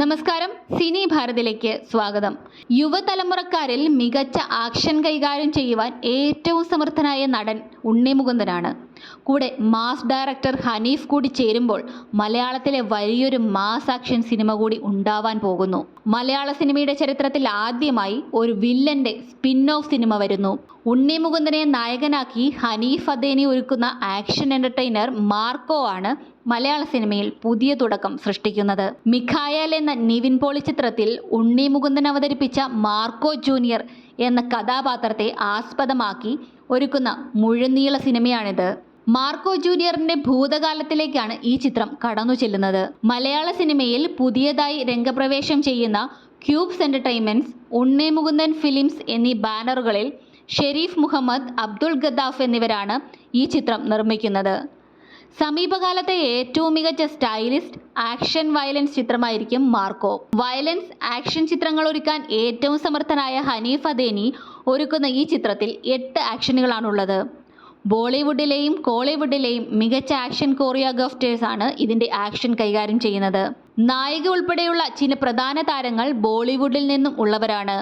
നമസ്കാരം. സിനി ഭാരതിലേക്ക് സ്വാഗതം. യുവതലമുറക്കാരിൽ മികച്ച ആക്ഷൻ കൈകാര്യം ചെയ്യുവാൻ ഏറ്റവും സമർത്ഥനായ നടൻ ഉണ്ണി മുകുന്ദനാണ്. കൂടെ മാസ് ഡയറക്ടർ ഹനീഫ് കൂടി ചേരുമ്പോൾ മലയാളത്തിലെ വലിയൊരു മാസ് ആക്ഷൻ സിനിമ കൂടി ഉണ്ടാവാൻ പോകുന്നു. മലയാള സിനിമയുടെ ചരിത്രത്തിൽ ആദ്യമായി ഒരു വില്ലന്റെ സ്പിൻ ഓഫ് സിനിമ വരുന്നു. ഉണ്ണി മുകുന്ദനെ നായകനാക്കി ഹനീഫ് അദേനി ഒരുക്കുന്ന ആക്ഷൻ എന്റർടൈനർ മാർക്കോ ആണ് മലയാള സിനിമയിൽ പുതിയ തുടക്കം സൃഷ്ടിക്കുന്നത്. മിഖായൽ എന്ന നിവിൻ പോളി ചിത്രത്തിൽ ഉണ്ണി മുകുന്ദൻ അവതരിപ്പിച്ച മാർക്കോ ജൂനിയർ എന്ന കഥാപാത്രത്തെ ആസ്പദമാക്കി ഒരുക്കുന്ന മുഴുനീള സിനിമയാണിത്. മാർക്കോ ജൂനിയറിന്റെ ഭൂതകാലത്തിലേക്കാണ് ഈ ചിത്രം കടന്നു ചെല്ലുന്നത്. മലയാള സിനിമയിൽ പുതിയതായി രംഗപ്രവേശം ചെയ്യുന്ന Cubes Entertainments Unni Mukundan Films എന്നീ ബാനറുകളിൽ ഷെരീഫ് മുഹമ്മദ് അബ്ദുൾ ഗദ്ദാഫ് എന്നിവരാണ് ഈ ചിത്രം നിർമ്മിക്കുന്നത്. സമീപകാലത്തെ ഏറ്റവും മികച്ച സ്റ്റൈലിസ്റ്റ് ആക്ഷൻ വയലൻസ് ചിത്രമായിരിക്കും മാർക്കോ. വയലൻസ് ആക്ഷൻ ചിത്രങ്ങൾ ഒരുക്കാൻ ഏറ്റവും സമർത്ഥനായ ഹനീഫ് അദേനി ഒരുക്കുന്ന ഈ ചിത്രത്തിൽ എട്ട് ആക്ഷനുകളാണുള്ളത്. ബോളിവുഡിലെയും കോളിവുഡിലെയും മികച്ച ആക്ഷൻ കോറിയോഗ്രാഫ്റ്റേഴ്സ് ആണ് ഇതിന്റെ ആക്ഷൻ കൈകാര്യം ചെയ്യുന്നത്. നായിക ഉൾപ്പെടെയുള്ള ചില പ്രധാന താരങ്ങൾ ബോളിവുഡിൽ നിന്നും ഉള്ളവരാണ്.